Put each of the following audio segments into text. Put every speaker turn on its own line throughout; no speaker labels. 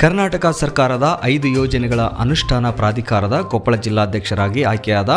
ಕರ್ನಾಟಕ ಸರ್ಕಾರದ ಐದು ಯೋಜನೆಗಳ ಅನುಷ್ಠಾನ ಪ್ರಾಧಿಕಾರದ ಕೊಪ್ಪಳ ಜಿಲ್ಲಾಧ್ಯಕ್ಷರಾಗಿ ಆಯ್ಕೆಯಾದ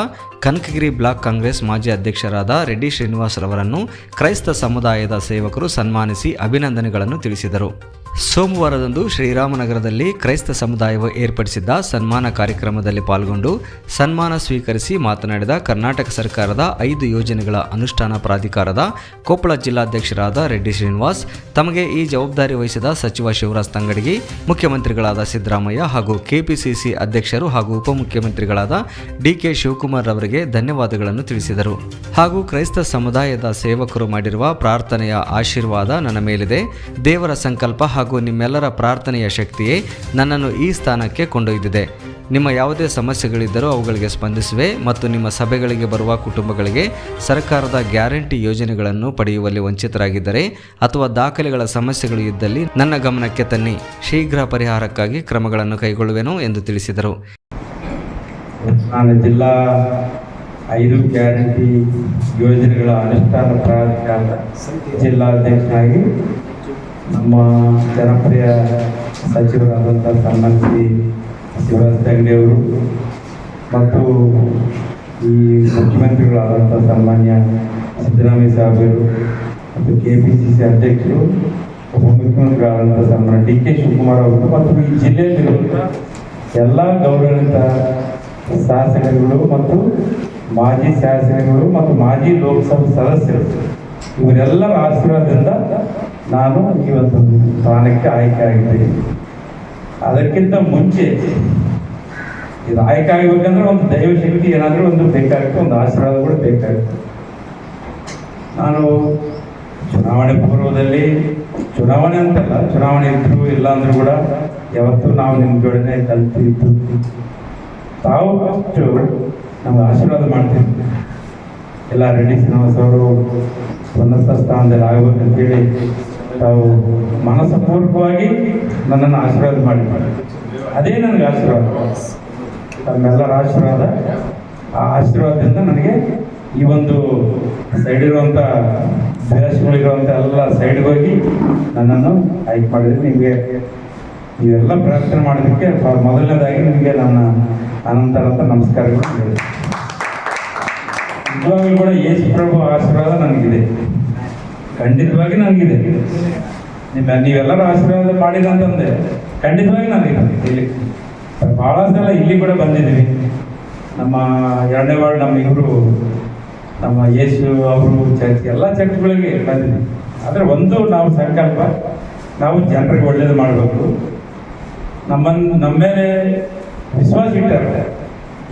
ಕನಕಗಿರಿ ಬ್ಲಾಕ್ ಕಾಂಗ್ರೆಸ್ ಮಾಜಿ ಅಧ್ಯಕ್ಷರಾದ ರೆಡ್ಡಿ ಶ್ರೀನಿವಾಸ್ ರವರನ್ನು ಕ್ರೈಸ್ತ ಸಮುದಾಯದ ಸೇವಕರು ಸನ್ಮಾನಿಸಿ ಅಭಿನಂದನೆಗಳನ್ನು ತಿಳಿಸಿದರು. ಸೋಮವಾರದಂದು ಶ್ರೀರಾಮನಗರದಲ್ಲಿ ಕ್ರೈಸ್ತ ಸಮುದಾಯವು ಏರ್ಪಡಿಸಿದ್ದ ಸನ್ಮಾನ ಕಾರ್ಯಕ್ರಮದಲ್ಲಿ ಪಾಲ್ಗೊಂಡು ಸನ್ಮಾನ ಸ್ವೀಕರಿಸಿ ಮಾತನಾಡಿದ ಕರ್ನಾಟಕ ಸರ್ಕಾರದ ಐದು ಯೋಜನೆಗಳ ಅನುಷ್ಠಾನ ಪ್ರಾಧಿಕಾರದ ಕೊಪ್ಪಳ ಜಿಲ್ಲಾಧ್ಯಕ್ಷರಾದ ರೆಡ್ಡಿ ಶ್ರೀನಿವಾಸ್, ತಮಗೆ ಈ ಜವಾಬ್ದಾರಿ ವಹಿಸಿದ ಸಚಿವ ಶಿವರಾಜ್ ತಂಗಡಗಿ, ಮುಖ್ಯಮಂತ್ರಿಗಳಾದ ಸಿದ್ದರಾಮಯ್ಯ ಹಾಗೂ ಕೆಪಿಸಿಸಿ ಅಧ್ಯಕ್ಷರು ಹಾಗೂ ಉಪಮುಖ್ಯಮಂತ್ರಿಗಳಾದ ಡಿಕೆ ಶಿವಕುಮಾರ್ ಅವರಿಗೆ ಧನ್ಯವಾದಗಳನ್ನು ತಿಳಿಸಿದರು. ಹಾಗೂ ಕ್ರೈಸ್ತ ಸಮುದಾಯದ ಸೇವಕರು ಮಾಡಿರುವ ಪ್ರಾರ್ಥನೆಯ ಆಶೀರ್ವಾದ ನನ್ನ ಮೇಲಿದೆ. ದೇವರ ಸಂಕಲ್ಪ ಹಾಗೂ ನಿಮ್ಮೆಲ್ಲರ ಪ್ರಾರ್ಥನೆಯ ಶಕ್ತಿಯೇ ನನ್ನನ್ನು ಈ ಸ್ಥಾನಕ್ಕೆ ಕೊಂಡೊಯ್ದಿದೆ. ನಿಮ್ಮ ಯಾವುದೇ ಸಮಸ್ಯೆಗಳಿದ್ದರೂ ಅವುಗಳಿಗೆ ಸ್ಪಂದಿಸುವೆ ಮತ್ತು ನಿಮ್ಮ ಸಭೆಗಳಿಗೆ ಬರುವ ಕುಟುಂಬಗಳಿಗೆ ಸರ್ಕಾರದ ಗ್ಯಾರಂಟಿ ಯೋಜನೆಗಳನ್ನು ಪಡೆಯುವಲ್ಲಿ ವಂಚಿತರಾಗಿದ್ದರೆ ಅಥವಾ ದಾಖಲೆಗಳ ಸಮಸ್ಯೆಗಳು ಇದ್ದಲ್ಲಿ ನನ್ನ ಗಮನಕ್ಕೆ ತನ್ನಿ. ಶೀಘ್ರ ಪರಿಹಾರಕ್ಕಾಗಿ ಕ್ರಮಗಳನ್ನು ಕೈಗೊಳ್ಳುವೆನು ಎಂದು ತಿಳಿಸಿದರು.
ನಾನು ಜಿಲ್ಲಾ ಐದು ಗ್ಯಾರಂಟಿ ಯೋಜನೆಗಳ ಅನುಷ್ಠಾನ ಪ್ರಾಧಿಕಾರದ ಜಿಲ್ಲಾಧ್ಯಕ್ಷನಾಗಿ ನಮ್ಮ ಜನಪ್ರಿಯ ಸಚಿವರಾದಂಥ ಸನ್ಮಾನ್ ಶ್ರೀ ಶಿವರಾಜ್ ತಂಗಡಿಯವರು ಮತ್ತು ಈ ಮುಖ್ಯಮಂತ್ರಿಗಳಾದಂಥ ಸನ್ಮಾನ್ಯ ಸಿದ್ದರಾಮಯ್ಯ ಸಾಹೇಬರು ಮತ್ತು ಕೆ ಪಿ ಸಿ ಸಿ ಅಧ್ಯಕ್ಷರು ಉಪಮುಖ್ಯಮಂತ್ರಿಗಳಾದಂಥ ಸನ್ಮಾನ್ಯ ಡಿ ಕೆ ಶಿವಕುಮಾರ್ ಅವರು ಮತ್ತು ಈ ಜಿಲ್ಲೆಯಲ್ಲಿರುವಂಥ ಎಲ್ಲ ಗೌರವಿತ ಶಾಸಕರುಗಳು ಮತ್ತು ಮಾಜಿ ಶಾಸಕರುಗಳು ಮತ್ತು ಮಾಜಿ ಲೋಕಸಭಾ ಸದಸ್ಯರು. ಇವರೆಲ್ಲರ ಆಶೀರ್ವಾದದಿಂದ ನಾನು ಇವತ್ತು ಸ್ಥಾನಕ್ಕೆ ಆಯ್ಕೆ ಆಗಿದ್ದೀನಿ ಅದಕ್ಕಿಂತ ಮುಂಚೆ ಇದು ಆಯ್ಕೆ ಆಗಬೇಕಂದ್ರೆ ಒಂದು ದೈವಶಕ್ತಿ ಏನಾದರೂ ಒಂದು ಬೇಕಾಗುತ್ತೆ, ಒಂದು ಆಶೀರ್ವಾದ ಕೂಡ ಬೇಕಾಗುತ್ತೆ. ನಾನು ಚುನಾವಣೆ ಪೂರ್ವದಲ್ಲಿ, ಚುನಾವಣೆ ಅಂತಲ್ಲ, ಚುನಾವಣೆ ಇದ್ರು ಇಲ್ಲ ಅಂದ್ರೂ ಕೂಡ ಯಾವತ್ತೂ ನಾವು ನಿಮ್ಮ ಜೋಡನೆ ಕಲ್ತಿದ್ದು ತಾವು ಅಷ್ಟು ನಮ್ಗೆ ಆಶೀರ್ವಾದ ಮಾಡ್ತೀವಿ ಎಲ್ಲ ರೆಡ್ಡಿ ಶ್ರೀನಿವಾಸ್ ಅವರು ಉನ್ನತ ಸ್ಥಾನದಲ್ಲಿ ಆಗ್ಬೇಕಂತೇಳಿ ತಾವು ಮನಸ್ಸಪೂರ್ವಕವಾಗಿ ನನ್ನನ್ನು ಆಶೀರ್ವಾದ ಮಾಡಿ ಅದೇ ನನಗೆ ಆಶೀರ್ವಾದ. ತಮ್ಮೆಲ್ಲರ ಆಶೀರ್ವಾದ. ಆ ಆಶೀರ್ವಾದದಿಂದ ನನಗೆ ಈ ಒಂದು ಸೈಡ್ ಇರುವಂಥ ದ್ವೇಷಗಳಿರುವಂಥ ಎಲ್ಲ ಸೈಡ್ಗೆ ಹೋಗಿ ನನ್ನನ್ನು ಆಯ್ಕೆ ಮಾಡಿದ್ರೆ. ನಿಮಗೆ ಇವೆಲ್ಲ ಪ್ರಾರ್ಥನೆ ಮಾಡೋದಕ್ಕೆ ಮೊದಲನೇದಾಗಿ ನಿಮಗೆ ನನ್ನ ಅನಂತರಂತ ನಮಸ್ಕಾರಗಳು. ನಿಜವಾಗ್ಲೂ ಕೂಡ ಯೇಸು ಪ್ರಭು ಆಶೀರ್ವಾದ ನನಗಿದೆ. ಖಂಡಿತವಾಗಿ ನನಗಿದೆ. ನಿಮ್ಮ ನೀವೆಲ್ಲರೂ ಆಶೀರ್ವಾದ ಮಾಡಿದಂತಂದೆ ಖಂಡಿತವಾಗಿ ನನಗಿದೆ ಇಲ್ಲಿ ಭಾಳ ಸಲ ಇಲ್ಲಿ ಕೂಡ ಬಂದಿದ್ದೀವಿ. ನಮ್ಮ ಎರಡನೇ ವಾರ್ಡ್ ನಮ್ಮ ಇವರು, ನಮ್ಮ ಯೇಸು ಅವರು, ಚರ್ಚ್ ಎಲ್ಲ ಚರ್ಚ್ಗಳಿಗೆ ಬಂದಿದ್ದೀವಿ. ಆದರೆ ಒಂದು ನಾವು ಸಂಕಲ್ಪ, ನಾವು ಜನರಿಗೆ ಒಳ್ಳೇದು ಮಾಡಬೇಕು. ನಮ್ಮನ್ನು ನಮ್ಮ ಮೇಲೆ ವಿಶ್ವಾಸ ಇಟ್ಟಾರೆ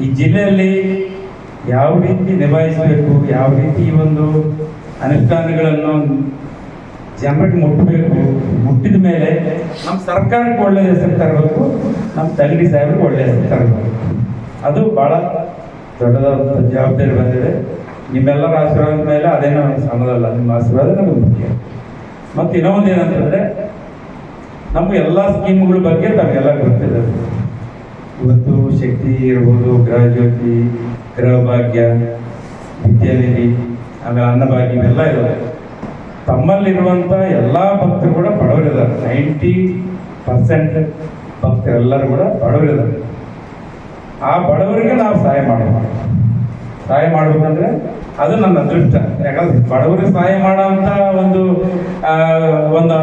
ಈ ಜಿಲ್ಲೆಯಲ್ಲಿ ಯಾವ ರೀತಿ ನಿಭಾಯಿಸಬೇಕು, ಯಾವ ರೀತಿ ಈ ಒಂದು ಅನುಷ್ಠಾನಗಳನ್ನು ಜನರಿಗೆ ಮುಟ್ಟಬೇಕು ಮುಟ್ಟಿದ ಮೇಲೆ ನಮ್ಮ ಸರ್ಕಾರಕ್ಕೆ ಒಳ್ಳೆಯ ಹೆಸರು ತರಬೇಕು, ನಮ್ಮ ತಂಗಿ ಸಾಹೇಬ್ರಿಗೆ ಒಳ್ಳೆಯ ಹೆಸರು ತರಬೇಕು. ಅದು ಭಾಳ ದೊಡ್ಡದಾದ ಜವಾಬ್ದಾರಿ ಬಂದಿದೆ. ನಿಮ್ಮೆಲ್ಲರ ಆಶೀರ್ವಾದ ಮೇಲೆ ಅದೇನೋ ಸಮದಲ್ಲ ನಿಮ್ಮ ಆಶೀರ್ವಾದ ನಮಗೆ ಮುಖ್ಯ. ಮತ್ತು ಇನ್ನೊಂದು ಏನಂತಂದರೆ, ನಮ್ಮ ಎಲ್ಲ ಸ್ಕೀಮ್ಗಳ ಬಗ್ಗೆ ತಮಗೆಲ್ಲ ಗೊತ್ತಿದೆ. ಇವತ್ತು ಶಕ್ತಿ ಇರ್ಬೋದು ಗೃಹ ಜ್ಯೋತಿ ಗೃಹ ಭಾಗ್ಯ ವಿದ್ಯಾನಿಧಿ, ಆಮೇಲೆ ಅನ್ನಭಾಗ್ಯ ಇವೆಲ್ಲ ಇದಾವೆ. ತಮ್ಮಲ್ಲಿರುವಂಥ ಎಲ್ಲ ಭಕ್ತರು ಕೂಡ ಬಡವರಿದ್ದಾರೆ. ನೈಂಟಿ ಪರ್ಸೆಂಟ್ ಭಕ್ತರೆಲ್ಲರೂ ಕೂಡ ಬಡವರಿದ್ದಾರೆ. ಆ ಬಡವರಿಗೆ ನಾವು ಸಹಾಯ ಮಾಡಬೇಕು. ಸಹಾಯ ಮಾಡ್ಬೇಕಂದ್ರೆ ಅದು ನನ್ನ ಅದೃಷ್ಟ ಯಾಕಂದ್ರೆ ಬಡವರಿಗೆ ಸಹಾಯ ಮಾಡೋಂಥ ಒಂದು ಒಂದು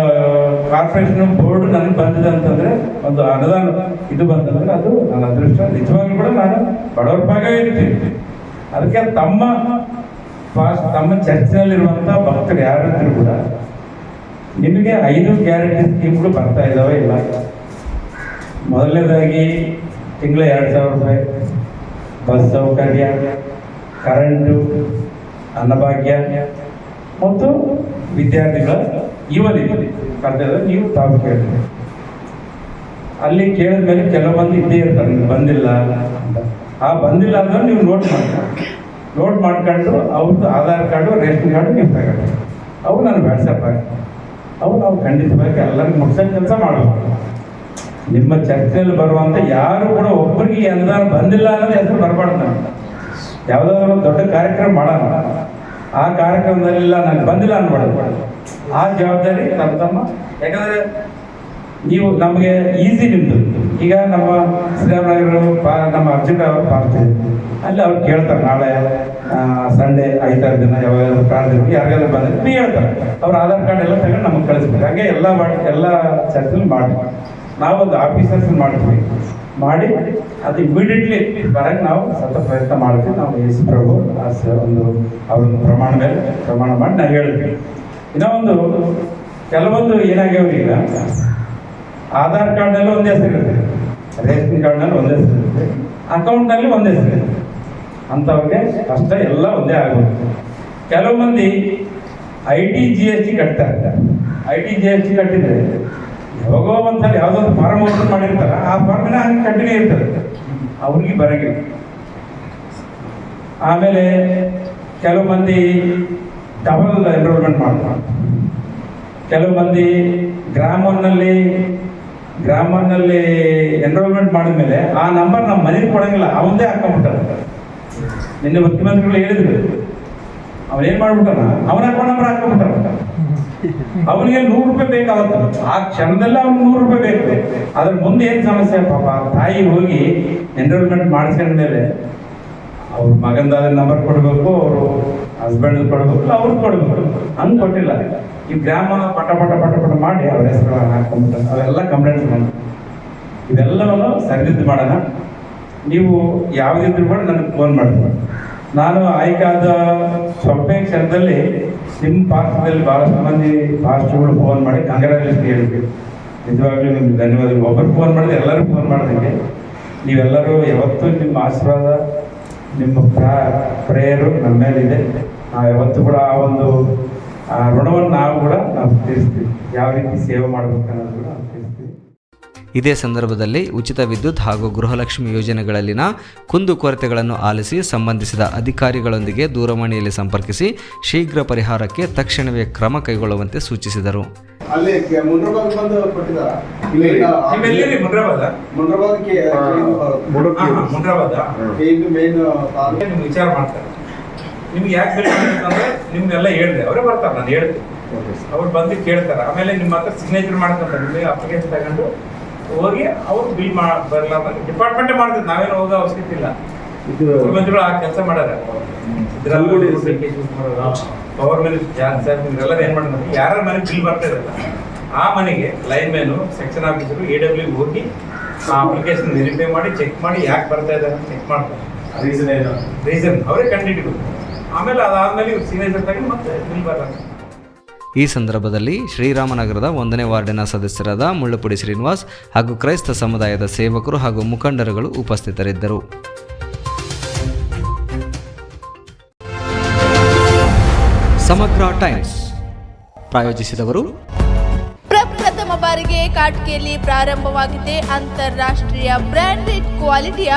ಕಾರ್ಪೊರೇಷನ್ ಬೋರ್ಡ್ ನನಗೆ ಬಂದಿದೆ ಅಂತಂದ್ರೆ ಒಂದು ಅನುದಾನ ಇದು ಬಂತಂದ್ರೆ ಅದು ನನ್ನ ಅದೃಷ್ಟ ನಿಜವಾಗ್ಲೂ ಕೂಡ ನಾನು ಬಡವರ ಭಾಗ ಇರ್ತೀನಿ. ಅದಕ್ಕೆ ತಮ್ಮ ತಮ್ಮ ಚರ್ಚಿನಲ್ಲಿರುವಂಥ ಭಕ್ತರು ಯಾರಿದ್ರು ಕೂಡ ನಿಮಗೆ ಐದು ಗ್ಯಾರಂಟಿ ಸ್ಕೀಮ್ಗಳು ಬರ್ತಾ ಇದ್ದಾವೆ ಇಲ್ಲ? ಮೊದಲನೇದಾಗಿ ತಿಂಗಳ ಎರಡು ಸಾವಿರ ರೂಪಾಯಿ, ಬಸ್ ಸೌಕರ್ಯ, ಕರೆಂಟು ಅನ್ನಭಾಗ್ಯ. ಮತ್ತು ವಿದ್ಯಾರ್ಥಿಗಳ ಇವರಿಗೆ ಕರ್ತವ್ಯ ನೀವು ತಾವು ಕೇಳ್ತೀವಿ ಅಲ್ಲಿ ಕೇಳಿದ ಮೇಲೆ ಕೆಲವೊಂದು ಇದ್ದೇ ಇರ್ತಾರೆ ಬಂದಿಲ್ಲ ಅಂತ. ಆ ಬಂದಿಲ್ಲ ಅಂದ್ರೆ ನೀವು ನೋಟ್ ಮಾಡ್ತಾರೆ ನೋಟ್ ಮಾಡ್ಕೊಂಡು ಅವ್ರದ್ದು ಆಧಾರ್ ಕಾರ್ಡು ರೇಷನ್ ಕಾರ್ಡು ನೀವು ತಗೊಂಡು ಅವು ನಾನು ವ್ಯಾಟ್ಸಪ್ ಆಗಿ ಅವು ನಾವು ಖಂಡಿತವಾಗಿ ಎಲ್ಲರಿಗೂ ಮುಗಿಸೋ ಕೆಲಸ ಮಾಡಬೇಕು ನಿಮ್ಮ ಚರ್ಚೆಯಲ್ಲಿ ಬರುವಂಥ ಯಾರು ಕೂಡ ಒಬ್ಬರಿಗೆ ಎಲ್ಲ ಬಂದಿಲ್ಲ ಅನ್ನೋದು ಹೆಸರು ಬರಬಾರ್ದು ನಾವು ದೊಡ್ಡ ಕಾರ್ಯಕ್ರಮ ಮಾಡೋಣ. ಆ ಕಾರ್ಯಕ್ರಮದಲ್ಲೆಲ್ಲ ನಾನು ಬಂದಿಲ್ಲ ಅನ್ಬಾರ್ದು. ಆ ಜವಾಬ್ದಾರಿ ತಮ್ಮ ತಮ್ಮ. ಯಾಕಂದರೆ ನೀವು ನಮಗೆ ಈಸಿ ನಿಮ್ಮದು ಈಗ ನಮ್ಮ ಶ್ರೀರಾಮನಗರ ಪಾ, ನಮ್ಮ ಅರ್ಜುನ ಅವರು ಪಾರ್ಟಿ ಅಲ್ಲಿ ಅವ್ರು ಕೇಳ್ತಾರೆ, ನಾಳೆ ಸಂಡೇ ಐದಾರು ದಿನ ಯಾವಾಗಾದ್ರು ಪ್ರಾರ್ಥನೆ ಯಾರಿಗೆಲ್ಲ ಬಂದ್ರೆ ನೀವು ಹೇಳ್ತಾರೆ. ಅವ್ರ ಆಧಾರ್ ಕಾರ್ಡ್ ಎಲ್ಲ ತಗೊಂಡು ನಮಗೆ ಕಳಿಸ್ಬೇಕು. ಹಾಗೆ ಎಲ್ಲ ಮಾಡಿ, ಎಲ್ಲ ಚರ್ಚೆಲಿ ಮಾಡಿ. ನಾವೊಂದು ಆಫೀಸರ್ಸ್ ಮಾಡ್ತೀವಿ. ಮಾಡಿ, ಅದು ಇಮಿಡಿಯೇಟ್ಲಿ ಬರಕ್ಕೆ ನಾವು ಸತ ಪ್ರಯತ್ನ ಮಾಡ್ತೀವಿ. ನಾವು ಎಸ್ ಪ್ರಭು ಆ ಒಂದು ಅವ್ರೊಂದು ಪ್ರಮಾಣ ಮೇಲೆ, ಪ್ರಮಾಣ ಮಾಡಿ ನಾವು ಹೇಳ್ತೀವಿ ಇನ್ನೂ ಒಂದು, ಕೆಲವೊಂದು ಇಲ್ಲ ಆಧಾರ್ ಕಾರ್ಡ್ನಲ್ಲಿ ಒಂದೇ ಹೆಸರು ಇರುತ್ತೆ. ರೇಷನ್ ಕಾರ್ಡ್ನಲ್ಲಿ ಒಂದೇ ಹೆಸರು ಇರುತ್ತೆ. ಅಕೌಂಟ್ನಲ್ಲಿ ಒಂದೇ ಹೆಸರು ಇರುತ್ತೆ. ಅಂಥವ್ರಿಗೆ ಕಷ್ಟ ಎಲ್ಲ ಒಂದೇ ಆಗುತ್ತೆ ಕೆಲವು ಮಂದಿ I T G S T ಕಟ್ತಾರೆ. I T G S T ಕಟ್ಟಿದ್ರೆ ಒಂದ್ಸಲ ಯಾವುದೋ ಒಂದು ಫಾರ್ಮ್ ಓಪನ್ ಮಾಡಿರ್ತಾರ, ಆ ಫಾರ್ಮಿನ ಹಂಗೆ ಕಂಟಿನ್ಯೂ ಇರ್ತದೆ. ಅವ್ರಿಗೆ ಬರಂಗಿಲ್ಲ. ಆಮೇಲೆ ಕೆಲವು ಮಂದಿ ಡಬಲ್ ಎನ್ರೋಲ್ಮೆಂಟ್ ಮಾಡ್ತಾರೆ. ಕೆಲವು ಮಂದಿ ಗ್ರಾಮನಲ್ಲಿ ಗ್ರಾಮನಲ್ಲಿ ಎನ್ರೋಲ್ಮೆಂಟ್ ಮಾಡಿದ್ಮೇಲೆ ಆ ನಂಬರ್ ನಮ್ಮ ಮನೆಗೆ ಕೊಡಂಗಿಲ್ಲ, ಅವಂದೇ ಹಾಕೊಂಡ್ಬಿಟ್ಟಾರೆ ನಿನ್ನೆ ಮುಖ್ಯಮಂತ್ರಿಗಳು ಹೇಳಿದ್ರು. ಅವನೇನು ಮಾಡ್ಬಿಟ್ಟಾನ? ಅವನ ಅಕೌಂಟ್ ನಂಬರ್ ಹಾಕೊಂಡ್ಬಿಟ್ಟಾನ ಅವನಿಗೆ ನೂರು ರೂಪಾಯಿ ಬೇಕಾಗುತ್ತೆ. ಆ ಕ್ಷಣದಲ್ಲೇ ಅವ್ನಿಗೆ ನೂರು ರೂಪಾಯಿ ಬೇಕು. ಅದ್ರ ಮುಂದೆ ಏನು ಸಮಸ್ಯೆ? ಪಾಪ ತಾಯಿ ಹೋಗಿ ಎನ್ರೋಲ್ಮೆಂಟ್ ಮಾಡಿಸ್ಕೊಂಡ್ಮೇಲೆ ಅವ್ರ ಮಗಂದಾದ ನಂಬರ್ ಕೊಡಬೇಕು, ಅವರು ಹಸ್ಬೆಂಡ್ ಕೊಡಬೇಕು ಅವ್ರಿಗೆ ಕೊಡಬೇಕು. ಹಂಗೆ ಕೊಟ್ಟಿಲ್ಲ. ಈ ಗ್ರಾಮ ಪಟ ಪಟ ಪಟ ಪಟ ಮಾಡಿ ಅವ್ರ ಹೆಸರು ಹಾಕೊಂಡ್ಬಿಟ್ಟು ಅವೆಲ್ಲ ಕಂಪ್ಲೇಂಟ್ಸ್ ಬಂದು ಇವೆಲ್ಲವನ್ನು ಸರಿದಿದ್ದು ಮಾಡೋಣ. ನೀವು ಯಾವುದಿದ್ರು ಕೂಡ ನನಗೆ ಫೋನ್ ಮಾಡ್ತೀವಿ ನಾನು ಆಯ್ಕಾದ ಸ್ವಲ್ಪ ಕ್ಷಣದಲ್ಲಿ ನಿಮ್ಮ ಪಾತ್ರದಲ್ಲಿ ಭಾಳಷ್ಟು ಮಂದಿ ಪಾಸ್ಟ್ಗಳು ಫೋನ್ ಮಾಡಿ ಕಂಗ್ರಾಚುಲೇಷನ್ ಹೇಳಿದ್ವಿ ನಿಜವಾಗ್ಲೂ ನಿಮ್ಗೆ ಧನ್ಯವಾದಗಳು. ಒಬ್ಬರು ಫೋನ್ ಮಾಡಿದ್ರೆ ಎಲ್ಲರೂ ಫೋನ್ ಮಾಡಿದಂಗೆ. ನೀವೆಲ್ಲರೂ ಯಾವತ್ತೂ ನಿಮ್ಮ ಆಶೀರ್ವಾದ, ನಿಮ್ಮ ಪ್ರಾ, ಪ್ರೇಯರು ನಮ್ಮ ಮೇಲಿದೆ. ನಾವು ಯಾವತ್ತೂ ಕೂಡ ಆ ಒಂದು ಋಣವನ್ನು ನಾವು ಕೂಡ ನಾವು ತೀರಿಸ್ತೀವಿ. ಯಾವ ರೀತಿ ಸೇವೆ ಮಾಡಬೇಕು
ಇದೇ ಸಂದರ್ಭದಲ್ಲಿ ಉಚಿತ ವಿದ್ಯುತ್ ಹಾಗೂ ಗೃಹಲಕ್ಷ್ಮಿ ಯೋಜನೆಗಳಲ್ಲಿನ ಕುಂದುಕೊರತೆಗಳನ್ನು ಆಲಿಸಿ ಸಂಬಂಧಿಸಿದ ಅಧಿಕಾರಿಗಳೊಂದಿಗೆ ದೂರವಾಣಿಯಲ್ಲಿ ಸಂಪರ್ಕಿಸಿ ಶೀಘ್ರ ಪರಿಹಾರಕ್ಕೆ ತಕ್ಷಣವೇ ಕ್ರಮ ಕೈಗೊಳ್ಳುವಂತೆ ಸೂಚಿಸಿದರು.
ಅಲ್ಲಿ ಮುಂಡ್ರಬಾಗ್ ಬಂದು ಕೊಟ್ಟಿದಾರ ಇದು ಮೇನ್
ನಿಮ್ಗೆ ವಿಚಾರ ಮಾಡ್ತಾರೆ? ನಿಮ್ಗೆ ಯಾಕೆ ಬೇಕಾಗಿತ್ತಂದ್ರೆ ನಿಮ್ಗೆಲ್ಲ ಹೇಳಿದೆ. ಅವರೇ ಬರ್ತಾರೆ ನಾನು ಹೇಳ್ತೀನಿ ಅವ್ರು ಬಂದು ಕೇಳ್ತಾರೆ. ಆಮೇಲೆ ನಿಮ್ಮ ಹತ್ರ ಸಿಗ್ನೇಚರ್ ಮಾಡ್ಕೊಂತಾರೆ. ನಿಮಗೆ ಅಪ್ಲಿಕೇಶನ್ ತಗೊಂಡು ಹೋಗಿ ಅವ್ರು ಬಿಲ್ ಬರಲ್ಲ ಡಿಪಾರ್ಟ್ಮೆಂಟೇ ಮಾಡ್ತಾರೆ ನಾವೇನು ಹೋಗೋ ಅವಶ್ಯಕತೆ ಇಲ್ಲ. ಮುಖ್ಯಮಂತ್ರಿಗಳು ಆ ಕೆಲಸ ಮಾಡ್ಯಾರ. ಪವರ್ ಮಿನಿಸ್ಟರ್ ಜಾನ್ ಸಾಹೇಬ್ ಇವರೆಲ್ಲ ಏನ್ ಮಾಡ್ತಾರೆ ಯಾರ ಮನೆಗೆ ಬಿಲ್ ಬರ್ತಾ ಇರಲ್ಲ. ಆ ಮನೆಗೆ lineman section officer A W ಹೋಗಿ ಆ ಅಪ್ಲಿಕೇಶನ್ ವೆರಿಫೈ ಮಾಡಿ ಚೆಕ್ ಮಾಡಿ ಯಾಕೆ ಬರ್ತಾ ಇದೆ ಅಂತ ಚೆಕ್ ಮಾಡ್ತಾರೆ.
ರೀಸನ್ ಏನು?
ರೀಸನ್ ಅವರೇ ಕಂಡಿಡಿದ್ರು ಆಮೇಲೆ ಅದಾದ್ಮೇಲೆ ಇವ್ರು ಸೀನಿಯರ್ಸ್ ತಗೊಂಡು ಮತ್ತೆ ಬಿಲ್ ಬರಲ್ಲ
ಈ ಸಂದರ್ಭದಲ್ಲಿ ಶ್ರೀರಾಮನಗರದ ಒಂದನೇ ವಾರ್ಡಿನ ಸದಸ್ಯರಾದ ಮುಳ್ಳುಪುಡಿ ಶ್ರೀನಿವಾಸ್ ಹಾಗೂ ಕ್ರೈಸ್ತ ಸಮುದಾಯದ ಸೇವಕರು ಹಾಗೂ ಮುಖಂಡರುಗಳು ಉಪಸ್ಥಿತರಿದ್ದರು. ಸಮಗ್ರ ಟೈಮ್ಸ್ ಪ್ರಾಯೋಜಿಸಿದವರು
ಪ್ರಪ್ರಥಮ ಬಾರಿಗೆ ಕಾಟ್ಕೆಯಲ್ಲಿ ಪ್ರಾರಂಭವಾಗಿದೆ ಅಂತಾರಾಷ್ಟ್ರೀಯ ಬ್ರಾಂಡೆಡ್ ಕ್ವಾಲಿಟಿಯ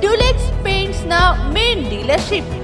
ಡ್ಯುಲೆಕ್ಸ್ ಪೇಂಟ್ಸ್ನ ಮೇನ್ ಡೀಲರ್ಶಿಪ್.